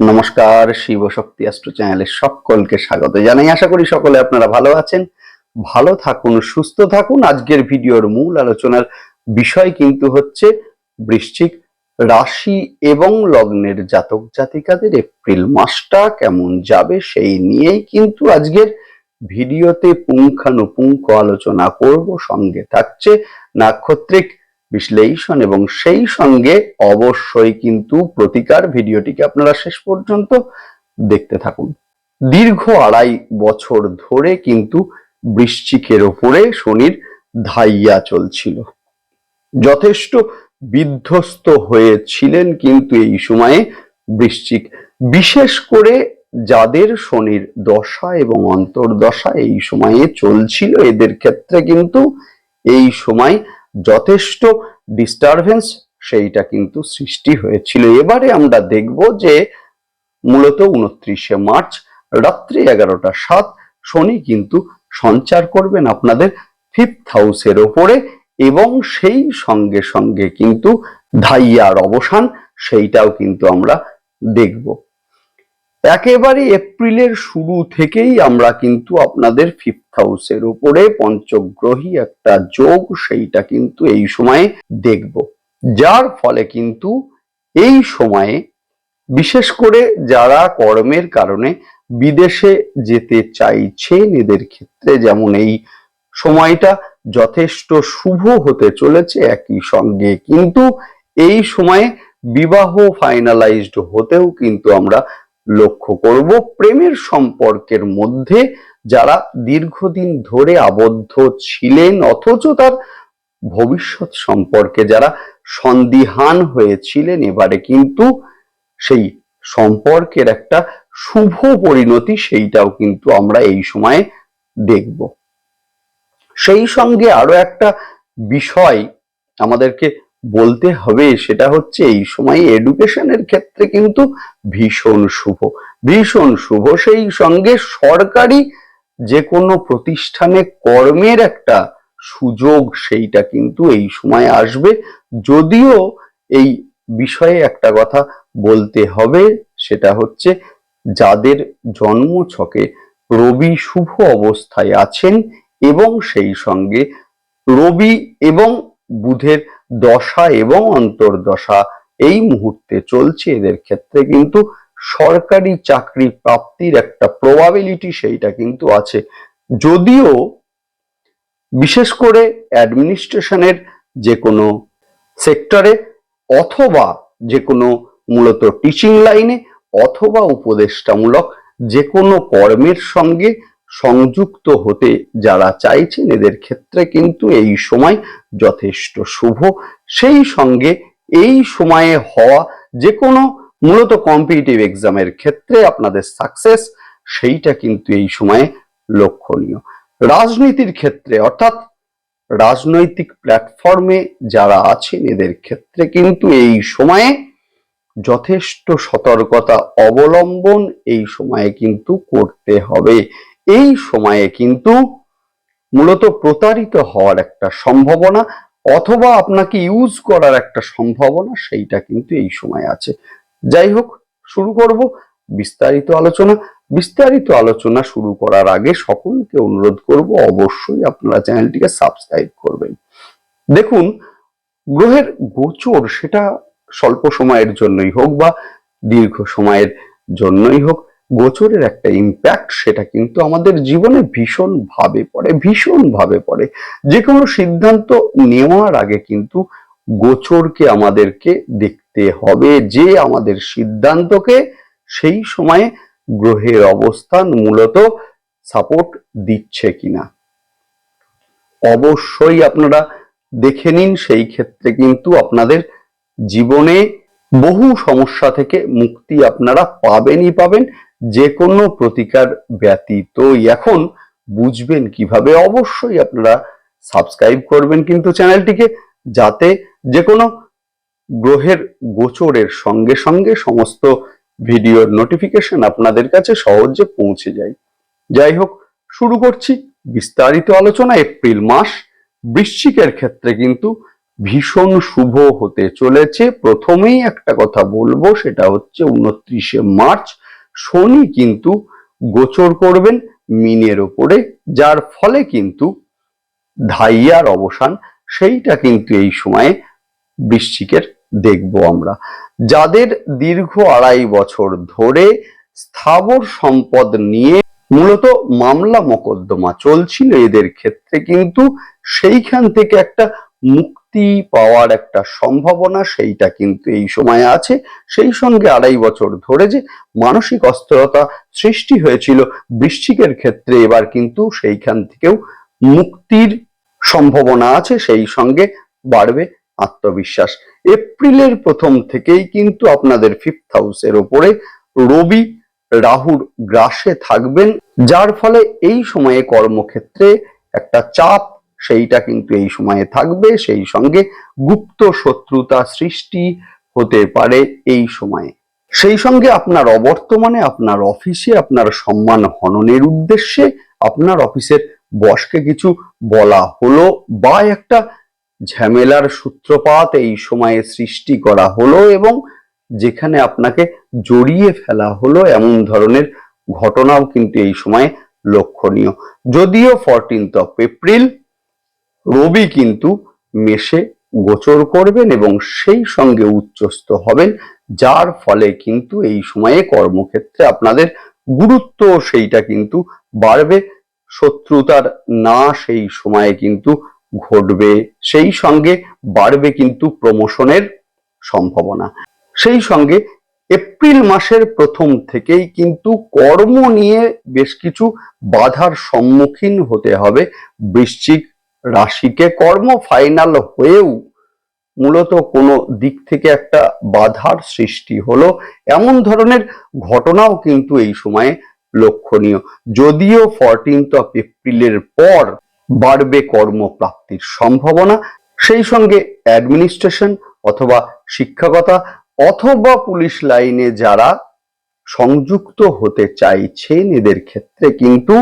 নমস্কার, শিব শক্তি অ্যাস্ট্রো চ্যানেলে সকলকে স্বাগত জানাই। আশা করি সকলে আপনারা ভালো আছেন, ভালো থাকুন, সুস্থ থাকুন। আজকের ভিডিওর মূল আলোচনার বিষয় কিন্তু হচ্ছে বৃশ্চিক রাশি এবং লগ্নের জাতক জাতিকাদের এপ্রিল মাসটা কেমন যাবে সেই নিয়েই কিন্তু আজকের ভিডিওতে পুঙ্খানুপুঙ্খ আলোচনা করব। সঙ্গে থাকছে নাক্ষত্রিক বিশ্লেষণ এবং সেই সঙ্গে অবশ্যই কিন্তু প্রতিকার ভিডিওটিকে আপনারা শেষ পর্যন্ত দেখতে থাকুন। দীর্ঘ আড়াই বছর ধরে কিন্তু বৃশ্চিকের ওপরে শনির ধাইয়া চলছিল। যথেষ্ট বিধ্বস্ত হয়েছিলেন কিন্তু এই সময়ে বৃশ্চিক। বিশেষ করে যাদের শনির দশা এবং অন্তর্দশা এই সময়ে চলছিল, এদের ক্ষেত্রে কিন্তু এই সময় যথেষ্ট ডিস্টারবেন্স সেইটা কিন্তু সৃষ্টি হয়েছিল। এবারে আমরা দেখব যে মূলত উনত্রিশে মার্চ, রাত্রি এগারোটা সাত, শনি কিন্তু সঞ্চার করবেন আপনাদের ফিফথ হাউসের ওপরে এবং সেই সঙ্গে সঙ্গে কিন্তু ধাইয়ার অবসান, সেইটাও কিন্তু আমরা দেখব। একেবারে এপ্রিলের শুরু থেকেই আমরা কিন্তু আপনাদের ফিফথ হাউসের উপরে পঞ্চগ্রহী একটা যোগ সেইটা কিন্তু এই সময়ে দেখব। যার ফলে কিন্তু এই সময়ে বিশেষ করে যারা কর্মের কারণে বিদেশে যেতে চাইছেন, এদের ক্ষেত্রে যেমন এই সময়টা যথেষ্ট শুভ হতে চলেছে, একই সঙ্গে কিন্তু এই সময়ে বিবাহ ফাইনালাইজড হতেও কিন্তু আমরা লক্ষ্য করব প্রেমের সম্পর্কের মধ্যে যারা দীর্ঘদিন ধরে আবদ্ধ ছিলেন, অথচ তার ভবিষ্যৎ সম্পর্কে যারা সন্দিহান হয়েছিলেন, এবারে কিন্তু সেই সম্পর্কের একটা শুভ পরিণতি সেইটাও কিন্তু আমরা এই সময়ে দেখব। সেই সঙ্গে আরও একটা বিষয় আমাদেরকে বলতে হবে সেটা হচ্ছে এই সময় এডুকেশনের ক্ষেত্রে কিন্তু ভীষণ শুভ। ভীষণ শুভ। সেই সঙ্গে সরকারি যে কোনো প্রতিষ্ঠানে কর্মের একটা সুযোগ সেইটা কিন্তু এই সময় আসবে। যদিও এই বিষয়ে একটা কথা বলতে হবে, সেটা হচ্ছে যাদের জন্ম ছকে রবি শুভ অবস্থায় আছেন এবং সেই সঙ্গে রবি এবং বুধের দশা এবং অন্তর্দশা এই মুহূর্তে চলছে। এদের ক্ষেত্রে কিন্তু সরকারি চাকরি প্রাপ্তির একটা প্রবাবিলিটি সেইটা কিন্তু আছে। যদিও বিশেষ করে অ্যাডমিনিস্ট্রেশনের যে কোনো সেক্টরে অথবা যে কোনো মূলত টিচিং লাইনে অথবা উপদেষ্টামূলক যে কোনো কর্মের সঙ্গে সংযুক্ত হতে যারা চাইছেন এদের ক্ষেত্রে কিন্তু এই সময় যথেষ্ট শুভ। সেই সঙ্গে এই সময়ে হওয়া যে কোনো মূলত কম্পিটিটিভ এক্সামের ক্ষেত্রে আপনাদের সাকসেস সেইটা কিন্তু এই সময়ে লক্ষণীয়। রাজনীতির ক্ষেত্রে, অর্থাৎ রাজনৈতিক প্ল্যাটফর্মে যারা আছেন, এদের ক্ষেত্রে কিন্তু এই সময়ে যথেষ্ট সতর্কতা অবলম্বন এই সময়ে কিন্তু করতে হবে। এই সময়ে কিন্তু মূলত প্রতারিত হওয়ার একটা সম্ভাবনা অথবা আপনাকে ইউজ করার একটা সম্ভাবনা সেইটা কিন্তু এই সময় আছে। যাই হোক, শুরু করব বিস্তারিত আলোচনা। বিস্তারিত আলোচনা শুরু করার আগে সকলকে অনুরোধ করব অবশ্যই আপনারা চ্যানেলটিকে সাবস্ক্রাইব করবেন। দেখুন, গ্রহের গোচর সেটা স্বল্প সময়ের জন্যই হোক বা দীর্ঘ সময়ের জন্যই হোক গোচরের একটা ইম্প্যাক্ট সেটা কিন্তু আমাদের জীবনে ভীষণ ভাবে পড়ে ভীষণ ভাবে পড়ে। যে কোনো সিদ্ধান্ত নেওয়ার আগে কিন্তু গোচরকে আমাদেরকে দেখতে হবে যে আমাদের সিদ্ধান্তকে সেই সময়ে গ্রহের অবস্থান মূলত সাপোর্ট দিচ্ছে কিনা। অবশ্যই আপনারা দেখে নিন, সেই ক্ষেত্রে কিন্তু আপনাদের জীবনে বহু সমস্যা থেকে মুক্তি আপনারা পাবেনই পাবেন। যে কোনো প্রতিকার ব্যতীত এখন বুঝবেন কীভাবে? অবশ্যই আপনারা সাবস্ক্রাইব করবেন কিন্তু চ্যানেলটিকে যাতে যে কোনো গ্রহের গোচরের সঙ্গে সঙ্গে সমস্ত ভিডিওর নোটিফিকেশন আপনাদের কাছে সহজে পৌঁছে যায়। যাই হোক, শুরু করছি বিস্তারিত আলোচনা। এপ্রিল মাস বৃশ্চিকের ক্ষেত্রে কিন্তু ভীষণ শুভ হতে চলেছে। প্রথমেই একটা কথা বলব, সেটা হচ্ছে উনত্রিশে মার্চ শনি কিন্তু গোচর করবেন মিনের ওপরে, যার ফলে কিন্তু ধাইয়ার অবসান, সেইটা কিন্তু এই সময়ে বৃশ্চিকের দেখব আমরা। যাদের দীর্ঘ আড়াই বছর ধরে স্থাবর সম্পদ নিয়ে মূলত মামলা মোকদ্দমা চলছিল, এদের ক্ষেত্রে কিন্তু সেইখান থেকে একটা মুক্তি পাওয়ার একটা সম্ভাবনা সেইটা কিন্তু এই সময়ে আছে। সেই সঙ্গে আড়াই বছর ধরে যে মানসিক অস্থিরতা সৃষ্টি হয়েছিল বৃশ্চিকের ক্ষেত্রে এবার কিন্তু সেইখান থেকেও মুক্তির সম্ভাবনা আছে, সেই সঙ্গে বাড়বে আত্মবিশ্বাস। এপ্রিলের প্রথম থেকেই কিন্তু আপনাদের ফিফথ হাউসের ওপরে রবি রাহুর গ্রাসে থাকবেন, যার ফলে এই সময়ে কর্মক্ষেত্রে একটা চাপ সেইটা কিন্তু এই সময়ে থাকবে, সেই সঙ্গে গুপ্ত শত্রুতা সৃষ্টি হতে পারে এই সময়ে। সেই সঙ্গে আপনার অবর্তমানে, আপনার অফিসে, আপনার সম্মান হননের উদ্দেশ্যে আপনার অফিসের বসকে কিছু বলা হলো বা একটা ঝামেলার সূত্রপাত এই সময়ে সৃষ্টি করা হলো এবং যেখানে আপনাকে জড়িয়ে ফেলা হলো এমন ধরনের ঘটনাও কিন্তু এই সময়ে লক্ষণীয়। যদিও ফরটিন্থ অফ এপ্রিল রবি কিন্তু মেষে গোচর করবেন এবং সেই সঙ্গে উচ্চস্থ হবেন, যার ফলে কিন্তু এই সময়ে কর্মক্ষেত্রে আপনাদের গুরুত্ব সেইটা কিন্তু বাড়বে, শত্রুতার না সেই সময়ে কিন্তু ঘটবে, সেই সঙ্গে বাড়বে কিন্তু প্রমোশনের সম্ভাবনা। সেই সঙ্গে এপ্রিল মাসের প্রথম থেকেই কিন্তু কর্ম নিয়ে বেশ কিছু বাধার সম্মুখীন হতে হবে, বৃশ্চিক রাশিকে কর্ম ফাইনাল হয়েও মূলত কোনো দিক থেকে একটা বাধার সৃষ্টি হলো। এমন ধরনের ঘটনাও কিন্তু এই সময়ে লক্ষণীয়। যদিও ফরটিন্থ অফ এপ্রিলের পর বাড়বে কর্মপ্রাপ্তির সম্ভাবনা, সেই সঙ্গে অ্যাডমিনিস্ট্রেশন অথবা শিক্ষকতা অথবা পুলিশ লাইনে যারা সংযুক্ত হতে চাইছেন, এদের ক্ষেত্রে কিন্তু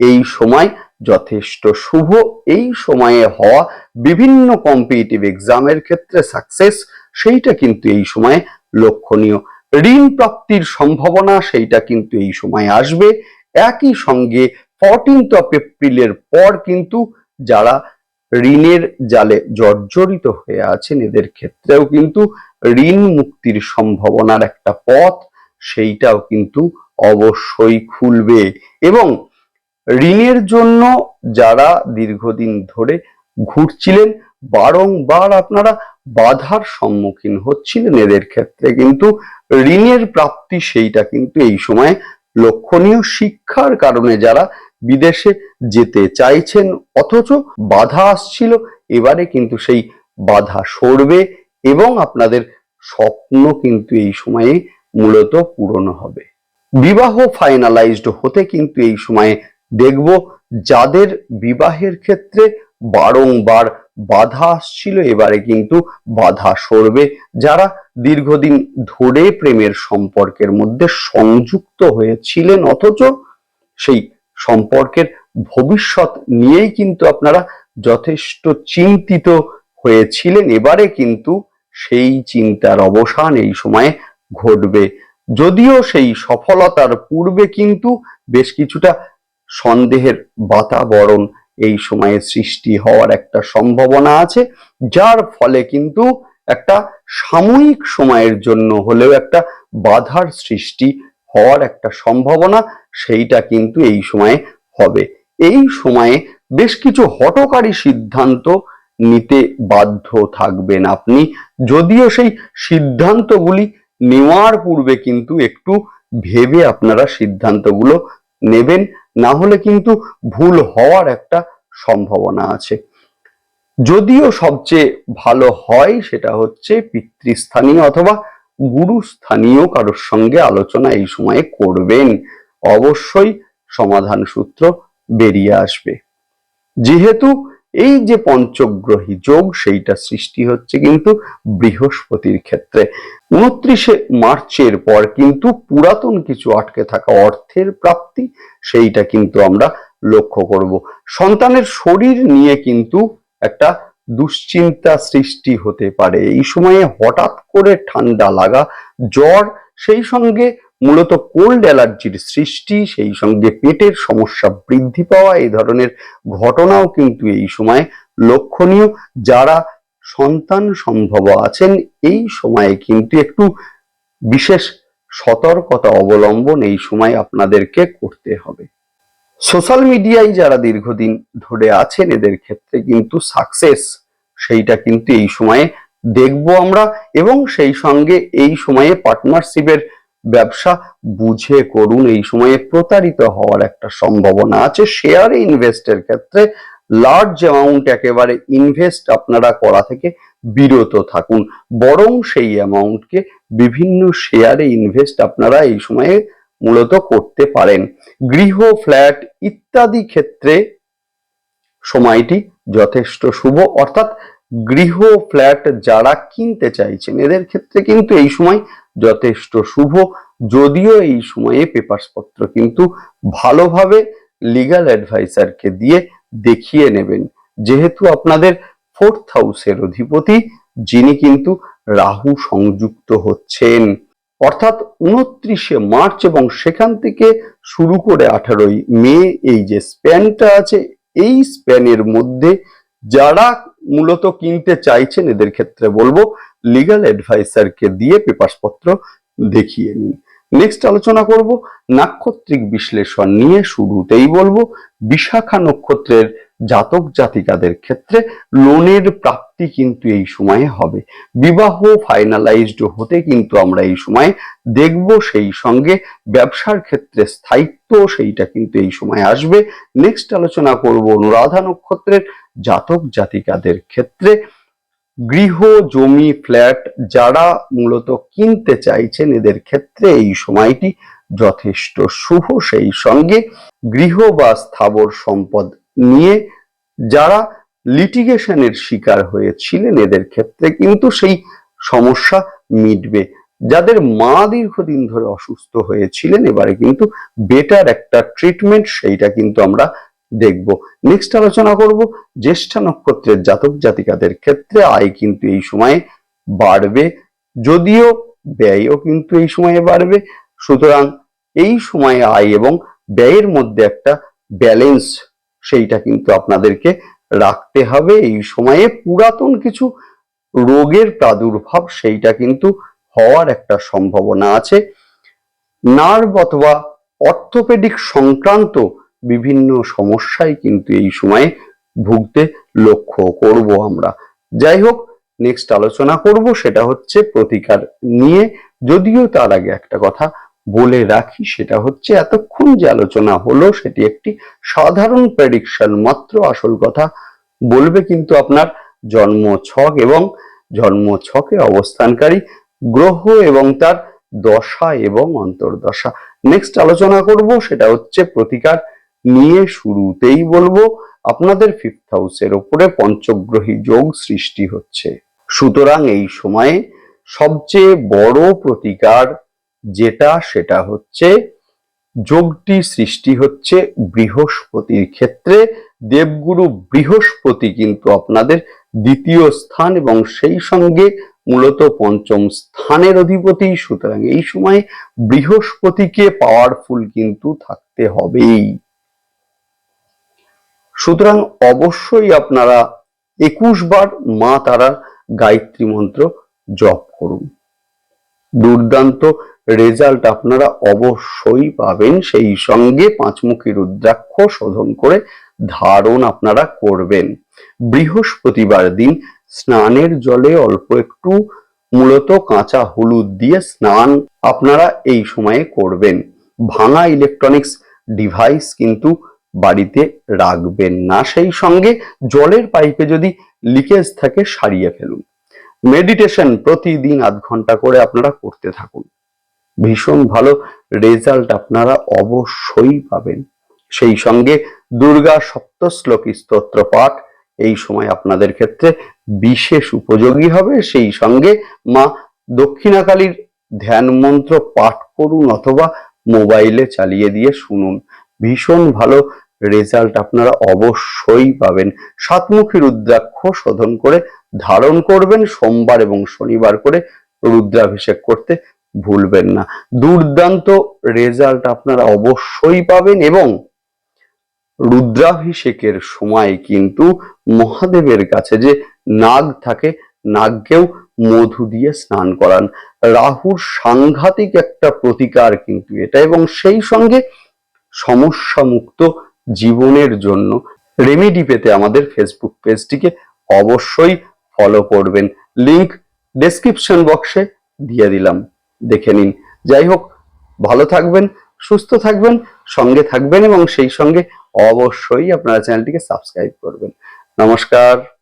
এই সময় যথেষ্ট শুভ। এই সময়ে হওয়া বিভিন্ন কম্পিটিটিভ এক্সামের ক্ষেত্রে সাকসেস সেইটা কিন্তু এই সময়ে লক্ষণীয়। ঋণ প্রাপ্তির সম্ভাবনা, সেইটা কিন্তু এই সময় আসবে। একই সঙ্গে ফরটিন্থ অফ এপ্রিলের পর কিন্তু যারা ঋণের জালে জর্জরিত হয়ে আছেন, এদের ক্ষেত্রেও কিন্তু ঋণ মুক্তির সম্ভাবনার একটা পথ, সেইটাও কিন্তু অবশ্যই খুলবে। এবং ঋণের জন্য যারা দীর্ঘদিন ধরে ঘুরছিলেন, বারংবার আপনারা বাধার সম্মুখীন হচ্ছিলেন এদের ক্ষেত্রে। কিন্তু ঋণের প্রাপ্তি সেইটা কিন্তু এই সময় লক্ষণীয় শিক্ষার কারণে যারা বিদেশে যেতে চাইছেন, অথচ বাধা আসছিল, এবারে কিন্তু সেই বাধা সরবে এবং আপনাদের স্বপ্ন কিন্তু এই সময়ে মূলত পূরণ হবে। বিবাহ ফাইনালাইজড হতে কিন্তু এই সময়ে দেখব যাদের বিবাহের ক্ষেত্রে বারংবার বাধা আসছিল, এবারে কিন্তু বাধা সরবে। যারা দীর্ঘদিন ধরে প্রেমের সম্পর্কের মধ্যে সংযুক্ত হয়েছিলেন, অথচ সেই সম্পর্কের ভবিষ্যৎ নিয়েই কিন্তু আপনারা যথেষ্ট চিন্তিত হয়েছিলেন। এবারে কিন্তু সেই চিন্তার অবসান এই সময়ে ঘটবে। যদিও সেই সফলতার পূর্বে কিন্তু বেশ কিছুটা সন্দেহের বাতাবরণ এই সময়ে সৃষ্টি হওয়ার একটা সম্ভাবনা আছে, যার ফলে কিন্তু একটা সাময়িক সময়ের জন্য হলেও একটা বাধার সৃষ্টি হওয়ার একটা সম্ভাবনা সেইটা কিন্তু এই সময়ে হবে। এই সময়ে বেশ কিছু হটকারী সিদ্ধান্ত নিতে বাধ্য থাকবেন আপনি। যদিও সেই সিদ্ধান্তগুলি নেওয়ার পূর্বে কিন্তু একটু ভেবে আপনারা সিদ্ধান্তগুলো নেবেন, না হলে কিন্তু ভুল হওয়ার একটা সম্ভাবনা আছে। যদিও সবচেয়ে ভালো হয় সেটা হচ্ছে পিতৃস্থানীয় অথবা গুরুস্থানীয় কারোর সঙ্গে আলোচনা এই সময়ে করবেন। অবশ্যই সমাধান সূত্র বেরিয়ে আসবে। যেহেতু এই যে পঞ্চগ্রহী যোগ, সেইটা সৃষ্টি হচ্ছে কিন্তু বৃহস্পতির ক্ষেত্রে। উনত্রিশে মার্চের পর কিন্তু পুরাতন কিছু আটকে থাকা অর্থের প্রাপ্তি, সেইটা কিন্তু আমরা লক্ষ্য করব। সন্তানের শরীর নিয়ে কিন্তু একটা দুশ্চিন্তা সৃষ্টি হতে পারে। এই সময়ে হঠাৎ করে ঠান্ডা লাগা, জ্বর, সেই সঙ্গে মূলত কোল্ড অ্যালার্জির সৃষ্টি, সেই সঙ্গে পেটের সমস্যা বৃদ্ধি পাওয়া, এই ধরনের ঘটনাও কিন্তু এই সময় লক্ষণীয়। যারা সন্তান সম্ভব আছেন, এই সময়ে কিন্তু একটু বিশেষ সতর্কতা অবলম্বন এই সময় আপনাদেরকে করতে হবে। সোশ্যাল মিডিয়ায় যারা দীর্ঘদিন ধরে আছেন, এদের ক্ষেত্রে কিন্তু সাকসেস সেইটা কিন্তু এই সময়ে দেখব আমরা। এবং সেই সঙ্গে এই সময়ে পার্টনারশিপের ব্যবসা বুঝে করুন। এই সময়ে প্রতারিত হওয়ার একটা সম্ভাবনা আছে। শেয়ারে ইনভেস্টের ক্ষেত্রে লার্জ অ্যামাউন্ট একেবারে ইনভেস্ট আপনারা করা থেকে বিরত থাকুন। বরং সেই অ্যামাউন্টকে বিভিন্ন শেয়ারে ইনভেস্ট আপনারা এই সময়ে মূলত করতে পারেন। গৃহ ফ্ল্যাট ইত্যাদি ক্ষেত্রে সময়টি যথেষ্ট শুভ। অর্থাৎ গৃহ ফ্ল্যাট যারা কিনতে চাইছেন, এদের ক্ষেত্রে কিন্তু এই সময় যথেষ্ট শুভ। যদিও এই সময়ে পেপারস পত্র কিন্তু ভালোভাবে লিগ্যাল অ্যাডভাইসারকে দিয়ে দেখিয়ে নেবেন। যেহেতু আপনাদের ফোর্থ হাউসের অধিপতি, যিনি কিন্তু রাহু সংযুক্ত হচ্ছেন। অর্থাৎ উনত্রিশে মার্চ এবং সেখান থেকে শুরু করে আঠারোই মে এই যে স্প্যানটা আছে, এই স্প্যানের মধ্যে যারা মূলত কিনতে চাইছেন, এদের ক্ষেত্রে বলব লিগ্যাল অ্যাডভাইসারকে দিয়ে পেপারস পত্র দেখিয়ে নিন নেক্সট আলোচনা করব, নাক্ষত্রিক বিশ্লেষণ নিয়ে শুরুতেই বলব, বিশাখা নক্ষত্রের জাতক জাতিকাদের ক্ষেত্রে লোনের প্রাপ্তি কিন্তু এই সময়ে হবে। বিবাহ ফাইনালাইজড হতে কিন্তু আমরা এই সময় দেখব, সেই সঙ্গে ব্যবসার ক্ষেত্রে স্থায়িত্ব সেইটা কিন্তু এই সময় আসবে। নেক্সট আলোচনা করব অনুরাধা নক্ষত্রের জাতক জাতিকাদের ক্ষেত্রে গৃহ, জমি, ফ্ল্যাট যারা মূলত কিনতে চাইছেন, এদের ক্ষেত্রে এই সময়টি যথেষ্ট শুভ। সেই সঙ্গে গৃহ বা স্থাবর সম্পদ নিয়ে যারা লিটিগেশনের শিকার হয়েছিলেন, এদের ক্ষেত্রে কিন্তু সেই সমস্যা মিটবে। যাদের মা দীর্ঘদিন ধরে অসুস্থ হয়েছিলেন, এবারে কিন্তু বেটার একটা ট্রিটমেন্ট সেইটা কিন্তু আমরা দেখব। নেক্সট আলোচনা করব জ্যেষ্ঠা নক্ষত্রের জাতক জাতিকাদের ক্ষেত্রে আয় কিন্তু এই সময়ে বাড়বে, যদিও ব্যয়ও কিন্তু এই সময়ে বাড়বে। সুতরাং এই সময়ে আয় এবং ব্যয়ের মধ্যে একটা ব্যালেন্স সেইটা কিন্তু আপনাদেরকে রাখতে হবে। এই সময়ে পুরাতন কিছু রোগের প্রাদুর্ভাব সেইটা কিন্তু হওয়ার একটা সম্ভাবনা আছে। নার্ভ অথবা অর্থোপেডিক সংক্রান্ত বিভিন্ন সমস্যায় কিন্তু এই সময়ে ভুগতে লক্ষ্য করব আমরা। যাই হোক নেক্সট আলোচনা করব, সেটা হচ্ছে প্রতিকার নিয়ে। যদিও তার আগে একটা কথা বলে রাখি, সেটা হচ্ছে এতক্ষণ যে আলোচনা হলো, সেটি একটি সাধারণ প্রেডিকশন মাত্র। আসল কথা বলবে কিন্তু আপনার জন্ম ছক এবং জন্ম ছকে অবস্থানকারী গ্রহ এবং তার দশা এবং অন্তর্দশা। নেক্সট আলোচনা করব, সেটা হচ্ছে প্রতিকার নিয়ে শুরুতেই বলব, আপনাদের ফিফথ হাউসের ওপরে পঞ্চগ্রহী যোগ সৃষ্টি হচ্ছে। সুতরাং এই সময়ে সবচেয়ে বড় প্রতিকার যেটা, সেটা হচ্ছে যোগটি সৃষ্টি হচ্ছে বৃহস্পতির ক্ষেত্রে। দেবগুরু বৃহস্পতি কিন্তু আপনাদের দ্বিতীয় স্থান এবং সেই সঙ্গে মূলত পঞ্চম স্থানের অধিপতি। সুতরাং এই সময় বৃহস্পতিকে পাওয়ারফুল কিন্তু থাকতে হবেই। সুতরাং অবশ্যই আপনারা একুশ বার মা তারার গায়ত্রী মন্ত্র জপ করুন। দুর্দান্ত রেজাল্ট আপনারা অবশ্যই পাবেন। সেই সঙ্গে পাঁচমুখী রুদ্রাক্ষ শোধন করে ধারণ আপনারা করবেন। বৃহস্পতিবার দিন স্নানের জলে অল্প একটু মূলত কাঁচা হলুদ দিয়ে স্নান আপনারা এই সময়ে করবেন। ভাঙা ইলেকট্রনিক্স ডিভাইস কিন্তু বাড়িতে রাখবেন না। সেই সঙ্গে জলের পাইপে যদি লিকেজ থাকে সারিয়ে ফেলুন। মেডিটেশন প্রতিদিন আধ ঘণ্টা করে আপনারা করতে থাকুন। ভীষণ ভালো রেজাল্ট আপনারা অবশ্যই পাবেন। সেই সঙ্গে দুর্গা সপ্তশ্লোকী স্তোত্র পাঠ এই সময় আপনাদের ক্ষেত্রে বিশেষ উপযোগী হবে। সেই সঙ্গে মা দক্ষিণাকালীর ধ্যান মন্ত্র পাঠ করুন অথবা মোবাইলে চালিয়ে দিয়ে শুনুন। ভীষণ ভালো রেজাল্ট আপনারা অবশ্যই পাবেন। সাতমুখী রুদ্রাক্ষ শোধন করে ধারণ করবেন সোমবার এবং শনিবার করে রুদ্রাভিষেক করতে ভুলবেন না। দুর্দান্ত রেজাল্ট আপনারা অবশ্যই পাবেন এবং রুদ্রাভিষেকের সময় কিন্তু মহাদেবের কাছে যে নাগ থাকে, নাগকেও মধু দিয়ে স্নান করান। রাহুর সাংঘাতিক একটা প্রতিকার কিন্তু এটা এবং সেই সঙ্গে সমস্যা মুক্ত জীবনের জন্য রেমেডি পেতে আমাদের ফেসবুক পেজটিকে অবশ্যই ফলো করবেন। লিংক ডেসক্রিপশন বক্সে দিয়ে দিলাম। দেখে নিন। যাই হোক, ভালো থাকবেন, সুস্থ থাকবেন, সঙ্গে থাকবেন এবং সেই সঙ্গে অবশ্যই আপনারা চ্যানেলটিকে সাবস্ক্রাইব করবেন। নমস্কার।